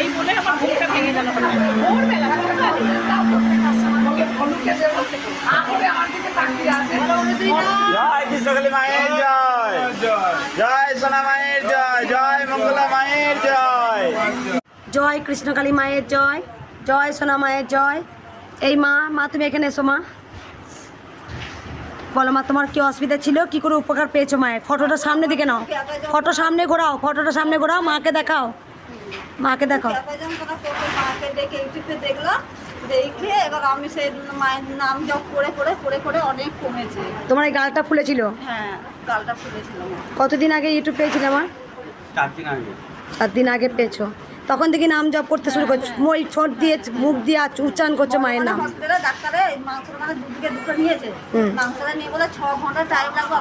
এই বলে আমার ঘুমটা ভেঙে গেল ভোরবেলা জয় কৃষ্ণকালী মায়ের জয়। জয় সোনা মায়ের জয় জয় মঙ্গলা মায়ের জয়। জয় কৃষ্ণকালী মায়ের জয় জয় সোনা মায়ের জয়। এই মা মা তুমি এখানে এসো মা। বলো মা তোমার কি অসুবিধা ছিল? কি করে উপকার পেয়েছ মায়ের? ফটোটা সামনে দিকে নাও। ফটো সামনে ঘোরাও ফটোটা সামনে ঘোরাও মাকে দেখাও। মাকে দেখো মাকে ডেকে ইউটিউবে দেখল দেখে এবার আমি সেই মায়ের নাম জপ করে করে করে করে অনেক কমেছে। তোমার এই গালটা ফুলেছিল? হ্যাঁ গালটা ফুলেছিল। কতদিন আগে ইউটিউব পেয়েছিলে আমার চার দিন আগে। চার দিন আগে পেয়েছ। তখন থেকে নাম জপ করতে শুরু করছ। মই ঠোঁট দিয়ে মুখ দিয়ে উচ্চারণ করছ মায়ের নাম। হসপিটালে ডাক্তারে মাংসটা মানে দুদিকে দুটো নিয়েছে। মাংসটা নিয়ে বলে ছ ঘণ্টা টাইম লাগবে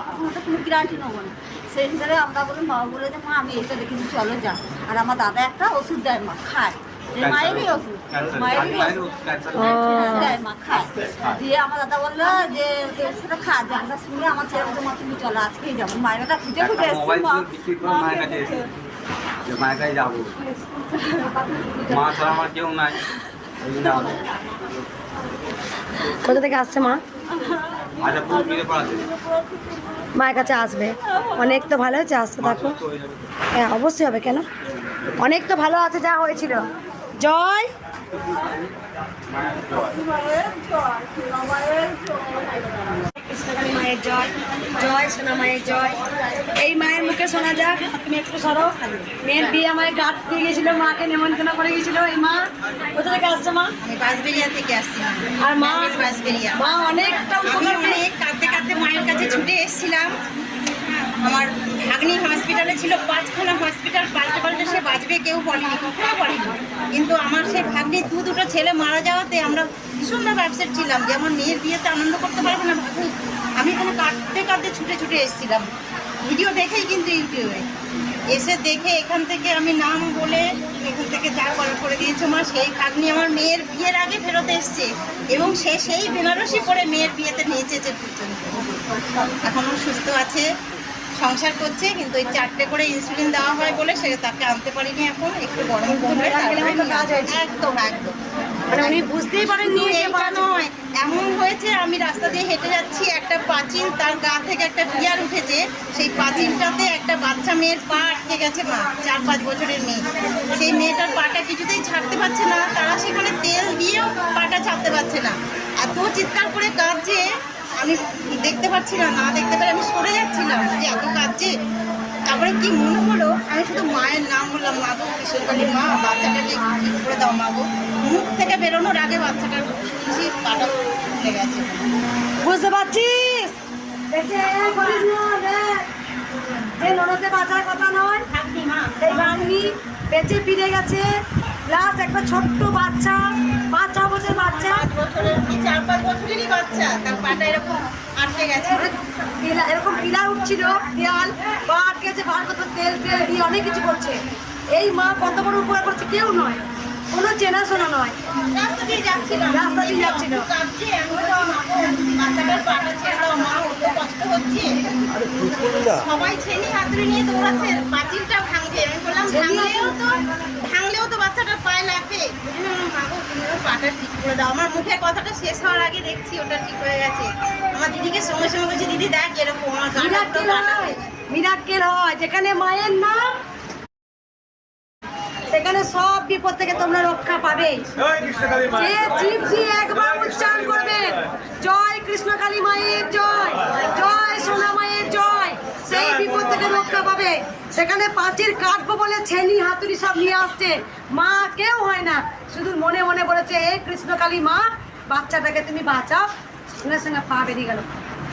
কোনো গ্যারান্টি নেব না। সেই হিসাবে আমরা বলি মা বলে যে মা আমি এইটা দেখেছি চলো যা। আর আমার দাদা একটা ওষুধ দেয় মা খায়। মায়েরই ওষুধ। মায়েরই ওষুধ। হ্যাঁ, দেয়। মা খায়। দিয়ে আমার দাদা বলল যে ওষুধটা খা যে আমরা শুনে আমার ছেলে বলছে, মা তুমি চলো আজকেই যাব। মায়েরটা খুঁজে খুঁজে এসছি মায়ের কাছে মায়ের যাব। মা ছাড়া আমার কেউ নাই। কোথা থেকে আসছে মা? মায়ের কাছে আসবে। অনেক তো ভালো হয়েছে, আসতে থাকো। হ্যাঁ অবশ্যই হবে, কেন? অনেক তো ভালো আছে, যা হয়েছিল। জয়! কৃষ্ণকালী মায়ের জয় জয় সোনা মায়ের জয়। এই মায়ের মুখে শোনা যাক তুমি একটু সরো। মেয়ের বিয়ে আমার গাছ দিয়ে গেছিল মাকে নেমন্তন্ন করে গেছিল এই মা কোথা থেকে আসছে মা? বাঁশবেরিয়া থেকে আসছি আর মা বাঁশবেরিয়া মা অনেকটা আমি অনেক কাঁদতে কাঁদতে মায়ের কাছে ছুটে এসেছিলাম। আমার ভাগ্নি হসপিটালে ছিল পাঁচখানা হসপিটাল পাল্টে পাল্টে সে বাঁচবে কেউ বলেনি কখনো বলেনি। কিন্তু আমার সেই ভাগ্নি দু দুটো ছেলে মারা যাওয়াতে আমরা ভীষণভাবে আপসেট ছিলাম যে আমার মেয়ের বিয়েতে আনন্দ করতে পারব না ভাগ্নি। আমি এখানে কাঁদতে কাঁদতে ছুটে ছুটে এসেছিলাম। ভিডিও দেখেই কিন্তু ইউটিউবে। এসে দেখে এখান থেকে আমি নাম বলে এখান থেকে যা করার করে দিয়েছে মা সেই ভাগ্নি আমার মেয়ের বিয়ের আগে ফেরত এসছে এবং সে সেই বেনারসি পরে মেয়ের বিয়েতে নিয়েছে পর্যন্ত এখনও সুস্থ আছে সংসার করছে কিন্তু ওই চারটে করে ইনসুলিন দেওয়া হয় বলে সে তাকে আনতে পারিনি এখন একটু গরম কমলে। একদম একদম। মানে উনি বুঝতেই পারেননি শুধু যে এইটা বাচ্চা- নয় এমন হয়েছে, আমি রাস্তা দিয়ে হেঁটে যাচ্ছি, একটা পাঁচিল তার গা থেকে একটা বিয়ার উঠেছে, সেই পাঁচিলটাতে একটা বাচ্চা মেয়ের পা আটকে গেছে, মা, চার পাঁচ বছরের মেয়ে। সেই মেয়েটার পাটা কিছুতেই ছাড়তে পারছে না, তারা সেখানে তেল দিয়েও পাটা ছাড়তে পারছে না। এত চিৎকার করে কাঁদছে, আমি দেখতে পাচ্ছি না না দেখতে পারে আমি সরে যাচ্ছিলাম, যে এত কাঁদছে। তারপরে কি মনে আমি শুধু মায়ের নাম বললাম মা গো কিশোরকালী মা বাচ্চাটাকে ঠিক করে দাও মা গো মুখ থেকে বেরোনোর আগে বাচ্চাটার শুনছি পাটা খুলে গেছে। বুঝতে পারছিস? যে ননদে বাঁচার কথা নয় এই ভাগ্নি বেঁচে ফিরে গেছে। প্লাস একটা ছোট্ট বাচ্চা পাঁচ ছ বছর বাচ্চা চার পাঁচ বছরেরই বাচ্চা? তার পাটা এরকম আটকে গেছে। পিলা- এরকম পিলার উঠছিল দেয়াল বা আটকেছে বার করতে তেল তেল দিয়ে অনেক কিছু করছে। এই মা কত বড় উপকার করছে কেউ নয় কোনো চেনাশোনা নয়। রাস্তা দিয়ে যাচ্ছিলাম রাস্তা দিয়ে যাচ্ছিল। সবাই ছেনি হাতুড়ি নিয়ে দৌড়াচ্ছে পাঁচিলটা ভাঙবে আমি বললাম ভাঙলেও তো ভাঙলেও তো বাচ্চাটার পায়ে লাগবে। পাটা ঠিক করে দাও। আমার মুখের কথাটা শেষ হওয়ার আগে দেখছি ওটা ঠিক হয়ে গেছে। আমার দিদিকে সঙ্গে সঙ্গে বলছি দিদি দেখ এরকম আমার মিরাক্কেল হয়। মিরাক্কেল হয় যেখানে মায়ের নাম সেখানে সব বিপদ থেকে তোমরা রক্ষা পাবে। যে একবার উচ্চারণ করবেন জয় কৃষ্ণ কালী মায়ের জয় জয় সোনা মায়ের জয় সেই বিপদ থেকে রক্ষা পাবে। সেখানে পাঁচির কাটবো বলে ছেনি হাতুড়ি সব নিয়ে আসছে। মা কেউ হয় না শুধু মনে মনে বলেছে এ কৃষ্ণ কালী মা বাচ্চাটাকে তুমি বাঁচাও। সঙ্গে সঙ্গে পা বেরিয়ে গেল।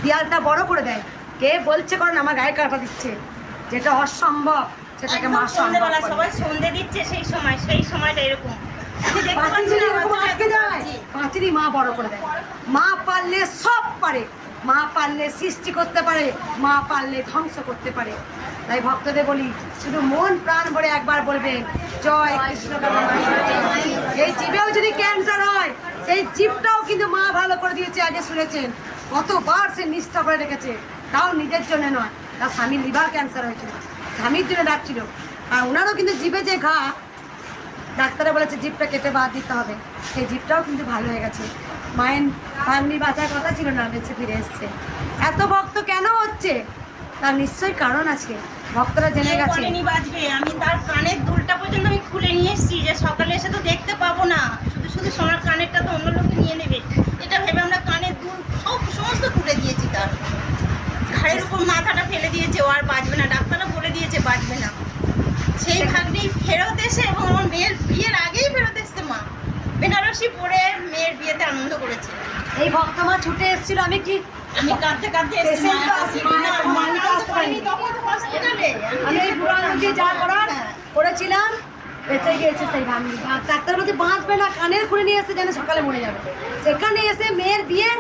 দেয়ালটা বড় করে দেয়। কে বলছে কারণ আমার গায়ে কাটা দিচ্ছে। যেটা অসম্ভব সেটাকে মা সন্ধ্যেবেলা সবাই সন্ধে দিচ্ছে সেই সময় সেই সময়টা এরকম। পাঁচিলই মা বড় করে দেয়। মা পারলে সব পারে। মা পারলে সৃষ্টি করতে পারে। মা পারলে ধ্বংস করতে পারে। তাই ভক্তদের বলি শুধু মন প্রাণ ভরে একবার বলবেন জয় কৃষ্ণ। এই জীবেও যদি ক্যান্সার হয় সেই জীবটাও কিন্তু মা ভালো করে দিয়েছে আগে শুনেছেন। কতবার সে নিষ্ঠা করে রেখেছে। তাও নিজের জন্য নয়। তার স্বামীর লিভার ক্যান্সার হয়েছিল। স্বামীর জন্য ডাকছিল। আর ওনারও কিন্তু জীবে যে ঘা ডাক্তারে বলেছে জিপটা কেটে বাদ দিতে হবে। সেই জিপটাও কিন্তু ভালো হয়ে গেছে। মায়ের ভাগ্নি বাঁচার কথা ছিল না বেঁচে ফিরে এসছে। এত ভক্ত কেন হচ্ছে? তার নিশ্চয়ই কারণ আছে ভক্তরা জেনে গেছে। বাজবে। আমি তার কানের দুলটা পর্যন্ত আমি খুলে নিয়ে এসেছি যে সকালে এসে তো দেখতে পাবো না। শুধু সোনার কানেরটা তো অন্য লোকে নিয়ে নেবে। এটা ভেবে আমরা কানের দুল সব সমস্ত খুলে দিয়েছি তার। ঘাড়ের উপর মাথাটা ফেলে দিয়েছে ও আর বাঁচবে না ডাক্তাররা বলে দিয়েছে বাঁচবে না। সেই ভাগ্নি ফেরত এসে এবং আমার মেয়ের বিয়ের আগেই ফেরত এসছে মা। বেনারসি পরে মেয়ের বিয়েতে আনন্দ করেছে। এই ভক্ত মা ছুটে এসেছিল আমি কি আমি কাঁদতে কাঁদতে এসেছি। তখন হসপিটালে আমি এই যা করার করেছিলাম বেঁচে গিয়েছে সেই ডাক্তার বলছে বাঁচবে না, কানের খুলে নিয়ে এসে যেন সকালে মরে যাবে। সেখানে এসে মেয়ের বিয়ে